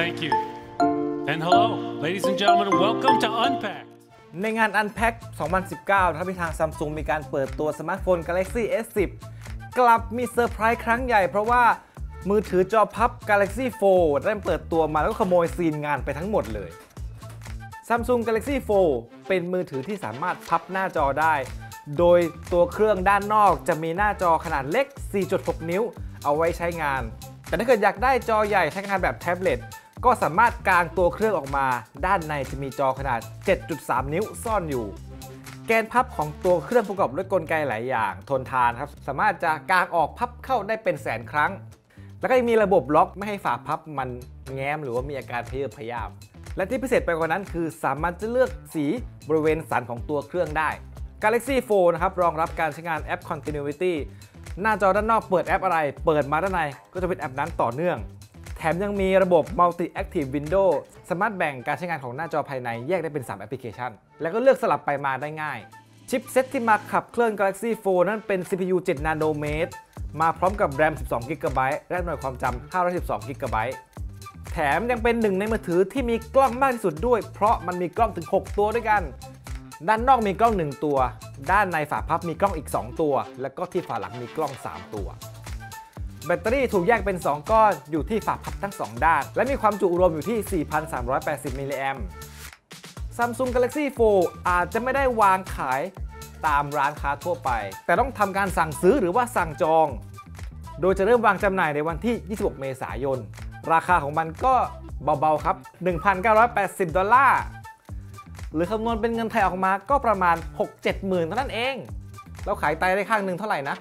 Thank you. And hello, ladies and gentlemen, welcome to Unpack. ในงาน Unpack 2019ทางพิทางซัมซุงมีการเปิดตัวสมาร์ทโฟน Galaxy S10 กลับมีเซอร์ไพรส์ครั้งใหญ่เพราะว่ามือถือจอพับ Galaxy Fold ได้เปิดตัวมาแล้วขโมยซีนงานไปทั้งหมดเลย Samsung Galaxy Fold เป็นมือถือที่สามารถพับหน้าจอได้ โดยตัวเครื่องด้านนอกจะมีหน้าจอขนาดเล็ก 4.6 นิ้ว เอาไว้ใช้งาน แต่ถ้าเกิดอยากได้จอใหญ่ใช้งานแบบแท็บเล็ตก็สามารถกางตัวเครื่องออกมา ด้านในจะมีจอขนาด 7.3 นิ้วซ่อนอยู่ แกนพับของตัวเครื่องประกอบด้วยกลไกหลายอย่าง ทนทานครับ สามารถจะกางออกพับเข้าได้เป็นแสนครั้ง แล้วก็ยังมีระบบล็อกไม่ให้ฝาพับมันแง้มหรือว่ามีอาการพเยอพยาบและที่พิเศษไปกว่านั้นคือสามารถจะเลือกสีบริเวณสันของตัวเครื่องได้ Galaxy Fold นะครับรองรับการใช้งานแอป Continuity หน้าจอด้านนอกเปิดแอปอะไร เปิดมาด้านในก็จะเป็นแอปนั้นต่อเนื่อง แถมยังมีระบบ Multi Active Window สามารถแบ่งการใช้งานของหน้าจอภายในแยกได้เป็น 3 แอปพลิเคชัน แล้วก็เลือกสลับไปมาได้ง่าย ชิปเซ็ตที่มาขับเคลื่อน Galaxy Fold นั้นเป็น CPU 7นาโนเมตรมาพร้อมกับ RAM 12 GB และหน่วยความจำ512 GB แถมยังเป็นหนึ่งในมือถือที่มีกล้องมากที่สุดด้วย เพราะมันมีกล้องถึง 6 ตัวด้วยกัน ด้านนอกมีกล้อง 1 ตัว ด้านในฝาพับมีกล้องอีก 2 ตัว แล้วก็ที่ฝาหลังมีกล้อง 3 ตัว แบตเตอรี่ถูกแยกเป็น 2 ก้อนอยู่ที่ฝาพับทั้ง 2 ด้าน และมีความจุรวมอยู่ที่ 4,380 มิลลิแอม Samsung Galaxy Fold อาจจะไม่ได้วางขายตามร้านค้าทั่วไป แต่ต้องทำการสั่งซื้อหรือว่าสั่งจอง โดยจะเริ่มวางจำหน่ายในวันที่ 26 เมษายน ราคาของมันก็เบาๆครับ 1,980 ดอลลาร์ หรือคำนวณเป็นเงินไทยออกมาก็ประมาณ 6-7 หมื่นเท่านั้นเองเราขายไตได้ข้างหนึ่งเท่าไหร่นะ